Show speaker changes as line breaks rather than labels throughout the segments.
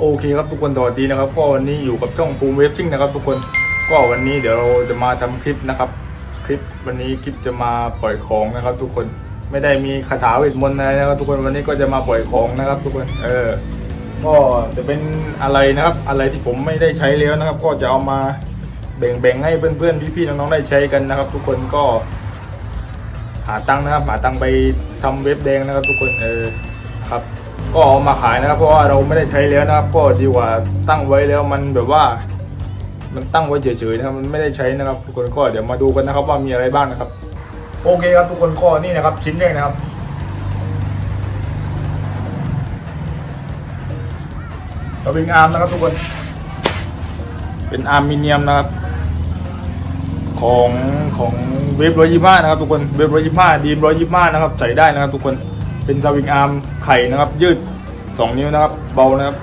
โอเคครับทุกคนสวัสดีนะครับก็วันนี้อยู่กับช่องภูมิเวฟซิ่งนะครับ ทุกคนก็วันนี้เดี๋ยวเราจะมาทำคลิปนะครับ คลิปวันนี้คลิปจะมาปล่อยของนะครับ ทุกคนไม่ได้มีคาถาเวทมนต์อะไรนะครับ ทุกคนวันนี้ก็จะมาปล่อยของนะครับ ทุกคนเออก็จะเป็นอะไรนะครับ อะไรที่ผมไม่ได้ใช้แล้วนะครับ ก็จะเอามาแบ่งๆให้เพื่อนๆพี่ๆน้องๆได้ใช้กันนะครับ ทุกคนก็ หาตังค์นะครับหาตังค์ไปทำเว็บแดงนะครับ ทุกคนเออครับ ก็เอามาขายนะครับ เพราะว่าเราไม่ได้ใช้แล้วนะครับก็ดีกว่าตั้งไว้แล้วมันแบบว่า มันตั้งไว้เฉยๆนะครับมันไม่ได้ใช้นะครับทุกคนก็เดี๋ยวมาดูกันนะครับ ว่ามีอะไรบ้างนะครับ โอเคครับทุกคนก็นี่นะครับ ชิ้นแรกนะครับสวิงอาร์มนะครับทุกคน เป็นอาร์มิเนียมนะครับ ของของเวฟร้อยยี่ห้านะครับทุกคนเวฟร้อยยี่ห้าดีมร้อยยี่ห้านะครับใส่ได้นะครับ ทุกคนเป็นสวิงอาร์มไข่นะครับ ยืดสองนิ้วนะครับ เบานะครับ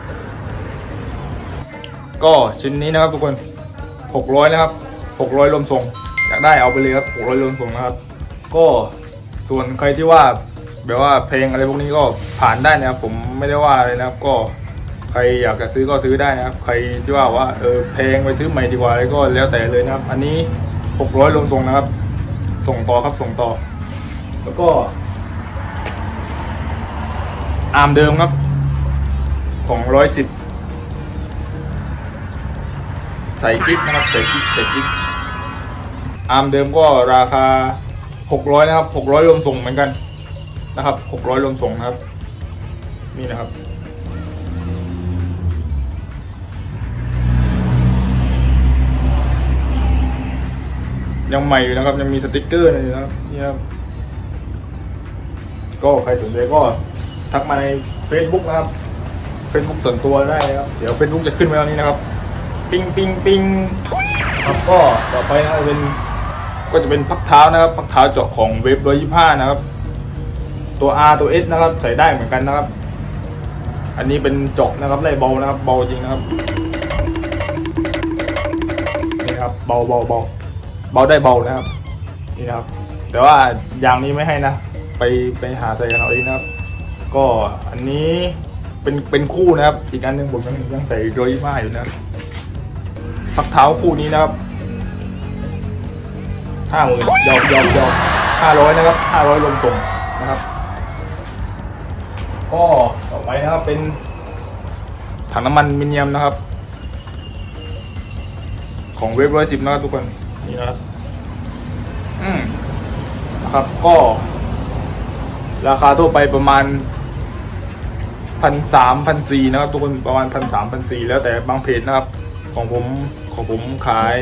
ก็ชิ้นนี้นะครับทุกคนหกร้อยนะครับหกร้อยรวมส่งอยากได้เอาไปเลยครับหกร้อยรวมส่งนะครับ ก็ส่วนใครที่ว่าแบบว่าเพลงอะไรพวกนี้ก็ผ่านได้นะครับ ผมไม่ได้ว่าเลยนะครับก็ใครอยากจะซื้อก็ซื้อได้นะครับ ใครที่ว่าว่าเออเพลงไปซื้อใหม่ดีกว่าอะไรก็แล้วแต่เลยนะครับ อันนี้หกร้อยลงตรงนะครับ ส่งต่อครับส่งต่อ แล้วก็ อาร์มเดิมครับ ของร้อยสิบใส่กิ๊กนะครับใส่กิ๊กใส่กิ๊กอาร์มเดิมก็ราคา600นะครับ600รวมส่งเหมือนกันนะครับ600รวมส่งนะครับ นี่นะครับยังใหม่อยู่นะครับ ยังมีสติกเกอร์อยู่นะครับนี่ครับก็ใครสนใจก็ ทักมาใน Facebook นะครับ Facebook ส่วนตัวได้นะครับ เดี๋ยว Facebook จะขึ้นไว้ตรงนี้นะครับ ปิงปิงปิงครับก็ต่อไปนะครับเป็นก็จะเป็นพักเท้านะครับ พักเท้าเจาะของเวฟร้อยยี่ห้านะครับ ตัว R ตัว S นะครับ ใส่ได้เหมือนกันนะครับ อันนี้เป็นเจาะนะครับไล่เบานะครับ เบาจริงนะครับนี่ครับเบาเบาเบาเบาได้เบานะครับนี่นะครับ แต่ว่ายางนี้ไม่ให้นะ ไปไปหาใส่กันเอาเองนะครับ ก็อันนี้เป็นเป็นคู่นะครับ อีกอันหนึ่งผมยังยังใส่ร้อยยี่ห้าอยู่นะครับพักเท้าคู่นี้นะครับห้าหมื่นยอมยอมยอมห้าร้อยนะครับห้าร้อยลงส่งนะครับ ก็ต่อไปนะครับเป็นถังน้ำมันมิเนียมนะครับ ของเวฟร้อยสิบนะครับทุกคนนี่นะครับอืมนะครับก็ ราคาทั่วไปประมาณ พันสามพันสี่นะครับ ทุกคนประมาณพันสามพันสี่แล้วแต่บางเพจนะครับ ของผมของผมขาย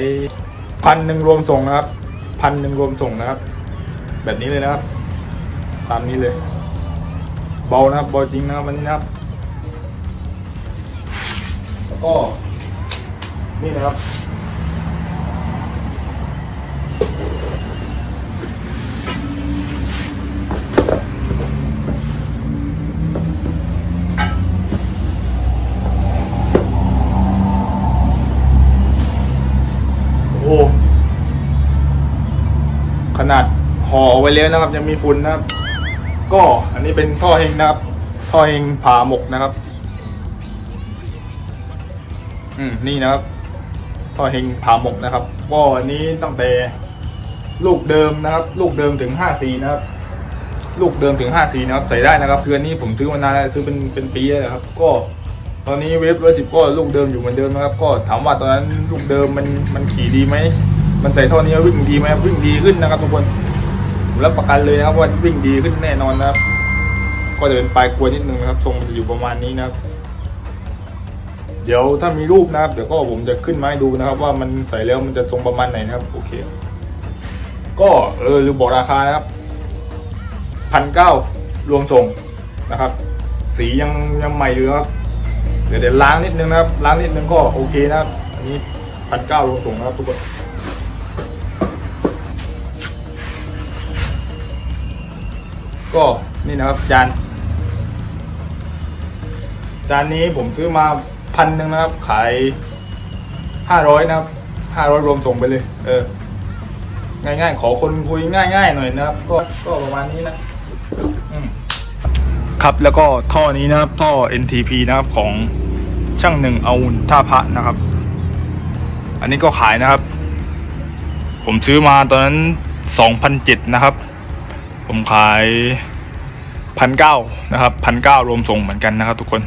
พันหนึ่งรวมส่งนะครับพันหนึ่งรวมส่งนะครับ แบบนี้เลยนะครับ ตามนี้เลย เบานะครับเบาจริงนะครับวันนี้นะครับ แล้วก็นี่นะครับ ขนาดห่อเอาไว้แล้วนะครับ ยังมีฝุ่นนะครับ ก็อันนี้เป็นท่อเฮงนะครับ ท่อเฮงผ่าหมกนะครับ อืมนี่นะครับ ท่อเฮงผ่าหมกนะครับ ก็อันนี้ตั้งแต่ลูกเดิมนะครับ ลูกเดิมถึงห้าสีนะครับ ลูกเดิมถึงห้าสีนะครับ ใส่ได้นะครับคืออันนี้ผมซื้อมานานแล้วซื้อเป็นเป็นปีแล้วครับ ก็ตอนนี้เวฟร้อยสิบก็ลูกเดิมอยู่เหมือนเดิมนะครับ ก็ถามว่าตอนนั้นลูกเดิมมันมันขี่ดีไหม มันใส่ท่อนี้วิ่งดีไหมวิ่งดีขึ้นนะครับทุกคนรับประกันเลยนะครับว่าวิ่งดีขึ้นแน่นอนนะครับ ก็จะเป็นปลายกลวนิดนึงนะครับทรงมันจะอยู่ประมาณนี้นะครับเดี๋ยวถ้ามีรูปนะครับเดี๋ยวก็ผมจะขึ้นมาให้ดูนะครับ ว่ามันใส่แล้วมันจะทรงประมาณไหนนะครับโอเค ก็เออลืมบอกราคานะครับพันเก้ารวมส่งนะครับ สียังยังใหม่อยู่ครับเดี๋ยวเดี๋ยวล้างนิดนึงนะครับ ล้างนิดนึงก็โอเคนะครับ อันนี้พันเก้ารวมส่งนะครับทุกคน ก็นี่นะครับจานจานนี้ผมซื้อมาพันหนึ่งนะครับ ขายห้าร้อยนะครับห้าร้อยรวมส่งไปเลย เออ ง่ายๆ ขอคนคุยง่ายๆหน่อยนะครับ ก็ก็ประมาณนี้นะครับแล้วก็ท่อนี้นะครับ ท่อ NTP นะครับของช่างหนึ่งเอาท่าพระนะครับ อันนี้ก็ขายนะครับ ผมซื้อมาตอนนั้นสองพันเจ็ดนะครับ ผมขายพันเก้านะครับพันเก้ารวมส่งเหมือนกันนะครับ ทุกคน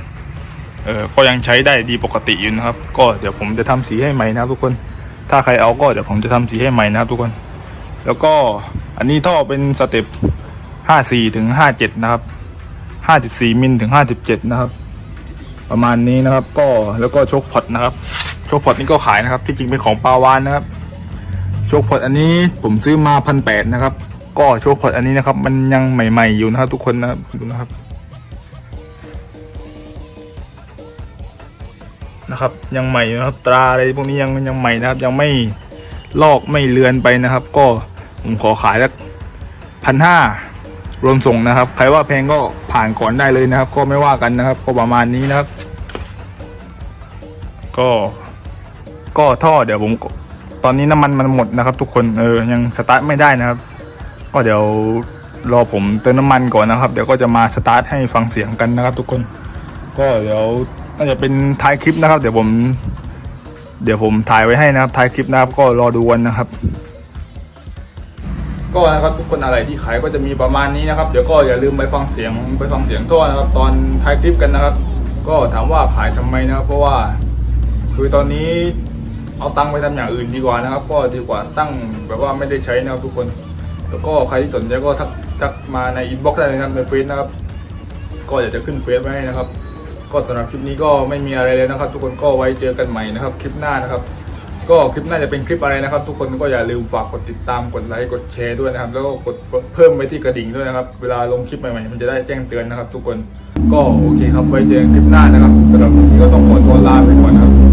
เออก็ยังใช้ได้ดีปกติอยู่นะครับ ก็เดี๋ยวผมจะทำสีให้ใหม่นะครับทุกคน ถ้าใครเอาก็เดี๋ยวผมจะทำสีให้ใหม่นะครับทุกคน แล้วก็อันนี้ท่อเป็นสเต็ปห้าสี่ถึงห้าเจ็ดนะครับห้าสิบสี่มิลถึงห้าสิบเจ็ดนะครับ ประมาณนี้นะครับ ก็แล้วก็โชคพอตนะครับโชคพอตนี่ก็ขายนะครับ ที่จริงเป็นของปาวานนะครับโชคพอตอันนี้ผมซื้อมาพันแปดนะครับ ก็โชคพอตอันนี้นะครับ มันยังใหม่ ๆ อยู่นะครับทุกคนนะครับดูนะครับ นะครับ ยังใหม่นะครับ ตราอะไรพวกนี้ยังยังใหม่นะครับ ยังไม่ลอกไม่เลือนไปนะครับ ก็ผมขอขายสักพันห้ารวมส่งนะครับ ใครว่าแพงก็ผ่านก่อนได้เลยนะครับ ก็ไม่ว่ากันนะครับ ก็ประมาณนี้นะครับ ก็ ก็ท่อเดี๋ยวผมตอนนี้น้ำมันมันหมดนะครับ ทุกคนเออยังสตาร์ทไม่ได้นะครับ ก็เดี๋ยวรอผมเติมน้ำมันก่อนนะครับ เดี๋ยวก็จะมาสตาร์ทให้ฟังเสียงกันนะครับ ทุกคน ก็เดี๋ยวน่าจะเป็นท้ายคลิปนะครับ เดี๋ยวผม เดี๋ยวผมถ่ายไว้ให้นะครับท้ายคลิปนะครับ ก็รอดูกันนะครับ ก็นะครับทุกคนอะไรที่ขายก็จะมีประมาณนี้นะครับ เดี๋ยวก็อย่าลืมไปฟังเสียงไปฟังเสียงท่อนะครับ ตอนท้ายคลิปกันนะครับ ก็ถามว่าขายทำไมนะครับ เพราะว่า คือตอนนี้เอาตังค์ไปทำอย่างอื่นดีกว่านะครับ ก็ดีกว่าตั้งแบบว่าไม่ได้ใช้นะครับทุกคน แล้วก็ใครที่สนใจก็ทักทักมาในอินบ็อกซ์ได้เลยนะครับในเฟซนะครับ ก็อยากจะขึ้นเฟซไว้ให้นะครับ ก็สำหรับคลิปนี้ก็ไม่มีอะไรเลยนะครับ ทุกคนก็ไว้เจอกันใหม่นะครับ คลิปหน้านะครับ ก็คลิปหน้าจะเป็นคลิปอะไรนะครับ ทุกคนก็อย่าลืมฝากกดติดตามกดไลค์กดแชร์ด้วยนะครับ แล้วก็กดเพิ่มไว้ที่กระดิ่งด้วยนะครับ เวลาลงคลิปใหม่ๆมันจะได้แจ้งเตือนนะครับ ทุกคนก็โอเคครับไว้เจอกันคลิปหน้านะครับสำหรับวันนี้ก็ต้องขอตัวลาไปก่อนนะครับ